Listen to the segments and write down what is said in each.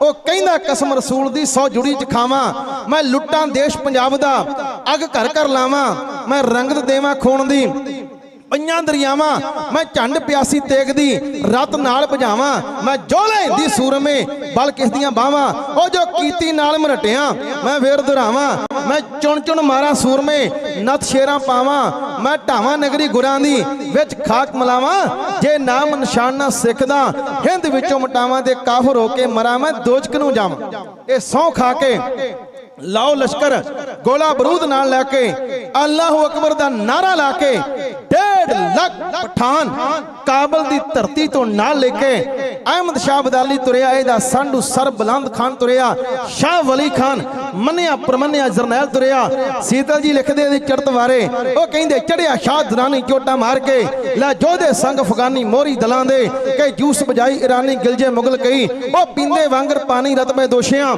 ਉਹ ਕਹਿੰਦਾ, ਕਸਮ ਰਸੂਲ ਦੀ ਸੌ ਜੁੜੀ ਚ ਖਾਵਾਂ। ਮੈਂ ਲੁੱਟਾਂ ਦੇਸ਼ ਪੰਜਾਬ ਦਾ, ਅੱਗ ਘਰ ਘਰ ਲਾਵਾਂ। ਮੈਂ ਰੰਗਤ ਦੇਵਾਂ ਖੂਨ ਦੀ। ਪਈਆਂ ਦਰਿਆਵਾਂ, ਮੈਂ ਝੰਡ ਪਿਆਸੀ ਤੇਗਦੀ ਰਤ ਨਾਲ ਭਜਾਵਾਂ, ਮੈਂ ਜੋਲੇ ਦੀ ਸੂਰਮੇ ਬਲ ਕਿਸ ਦੀਆਂ ਬਾਵਾਂ ਉਹ ਜੋ ਕੀਤੀ ਨਾਲ ਮਰਟਿਆਂ, ਮੈਂ ਫੇਰ ਦੁਰਾਵਾਂ ਮੈਂ ਚੁਣ ਚੁਣ ਮਾਰਾਂ ਸੂਰਮੇ, ਨਤ ਸ਼ੇਰਾਂ ਪਾਵਾਂ, ਮੈਂ ਢਾਵਾਂ ਨਗਰੀ ਗੁਰਾਂ ਦੀ, ਵਿੱਚ ਖਾਕ ਮਲਾਵਾਂ, ਜੇ ਨਾਮ ਨਿਸ਼ਾਨ ਨਾ ਸਿੱਖਦਾ, ਹਿੰਦ ਵਿੱਚੋਂ ਮਟਾਵਾਂ ਤੇ ਕਾਫਰ ਹੋ ਕੇ ਮਰਾਂ, ਮੈਂ ਦੋਜਕ ਨੂੰ ਜਾਵਾਂ। ਇਹ ਸੌ ਖਾ ਕੇ ਲਾਓ ਲਸ਼ਕਰ, ਗੋਲਾ ਬਰੂਦ ਨਾਲ ਲੈ ਕੇ, ਅੱਲਾਹੂ ਅਕਬਰ ਦਾ ਨਾਰਾ ਲਾ ਕੇ ਪਠਾਨ ਕਾਬਲ ਦੀ ਧਰਤੀ ਤੋਂ ਨਾਲ ਲੈ ਕੇ ਅਹਿਮਦ ਸ਼ਾਹ ਬਦਾਲੀ ਤੁਰਿਆ, ਇਹਦਾ ਸੰਡੂ ਸਰ ਬਲੰਦ ਖਾਨ ਤੁਰਿਆ, ਸ਼ਾਹ ਵਲੀ ਖਾਨ ਮੰਨਿਆ ਪਰਮੰਨਿਆ ਜਰਨੈਲ ਤੁਰਿਆ। ਸੀਤਲ ਜੀ ਲਿਖਦੇ ਇਹਦੀ ਚੜਤ ਬਾਰੇ ਉਹ ਕਹਿੰਦੇ ਚੜਿਆ ਸ਼ਾਹ ਦਰਾਨੀ ਚੋਟਾ ਮਾਰ ਕੇ, ਲੈ ਜੋਧੇ ਸੰਗ ਅਫਗਾਨੀ ਮੋਰੀ ਦਲਾਂ ਦੇ ਕਿ ਜੂਸ ਬਜਾਈ ਇਰਾਨੀ ਗਿਲਜੇ ਮੁਗਲ ਕਈ ਉਹ ਪੀਂਦੇ ਵਾਂਗਰ ਪਾਣੀ ਰਤਬੇ ਦੋਸ਼ਿਆਂ।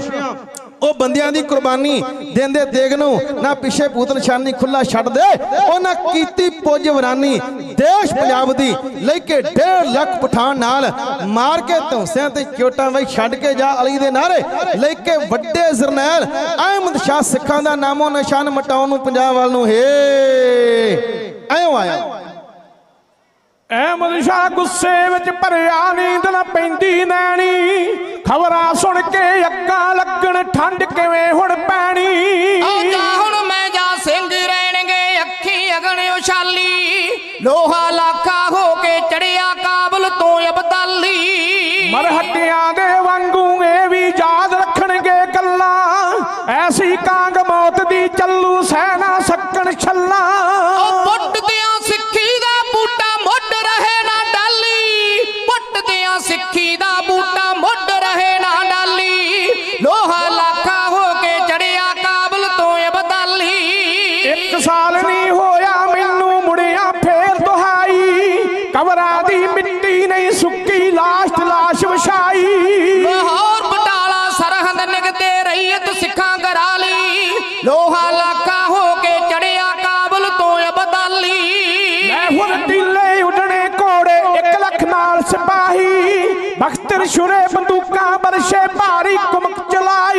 ਉਹ ਬੰਦਿਆਂ ਦੀ ਕੁਰਬਾਨੀ ਦਿੰਦੇ ਦੇਗ ਨੂੰ, ਨਾ ਪਿੱਛੇ ਭੂਤ ਨਿਸ਼ਾਨੀ ਖੁੱਲਾ ਛੱਡ ਦੇ ਉਹਨਾਂ ਕੀਤੀ ਪੁੱਜ ਵਰਾਨੀ, ਦੇਸ਼ ਪੰਜਾਬ ਦੀ ਲੈ ਕੇ 1.5 ਲੱਖ ਪਠਾਨ ਨਾਲ ਮਾਰ ਕੇ ਧੌਂਸਿਆਂ ਤੇ ਚੋਟਾਂ ਵਈ ਛੱਡ ਕੇ ਜਾ ਅਲੀ ਦੇ ਨਾਰੇ, ਲੈ ਕੇ ਵੱਡੇ ਜਰਨੈਲ, ਅਹਿਮਦ ਸ਼ਾਹ ਸਿੱਖਾਂ ਦਾ ਨਾਮੋ ਨਿਸ਼ਾਨ ਮਟਾਉਣ ਨੂੰ ਪੰਜਾਬ ਵੱਲ ਨੂੰ, ਹੇ, ਐਉਂ ਆਇਆ। ਅਹਿਮਦ ਸ਼ਾਹ ਗੁੱਸੇ ਵਿੱਚ ਭਰਿਆ ਨੀਂਦ ਨਾ ਪੈਂਦੀ ਨੈਣੀ, ਖਬਰਾਂ ਸੁਣ ਕੇ ਠੰਡ ਕਿਵੇਂ ਹੁਣ ਪੈਣੀ? ਆਜਾ ਹੁਣ ਮੈਂ ਜਾ ਸਿੰਘ ਰਹਿਣਗੇ ਅੱਖੀ ਅਗਣ ਉਛਾਲੀ। ਲੋਹਾ ਲਾਖਾ ਹੋ ਕੇ ਚੜਿਆ ਕਾਬਲ ਤੋਂ ਅਬਦਾਲੀ ਮਰਹੱਟਿਆਂ ਦੇ ਵਾਂਗੂ ਇਹ ਵੀ ਯਾਦ ਸਿਪਾਹੀ ਬਖਤਰ ਸ਼ੁਰੇ ਬੰਦੂਕਾਂ ਬਰਸ਼ੇ ਭਾਰੀ ਕੁਮਕ ਚਲਾਈ।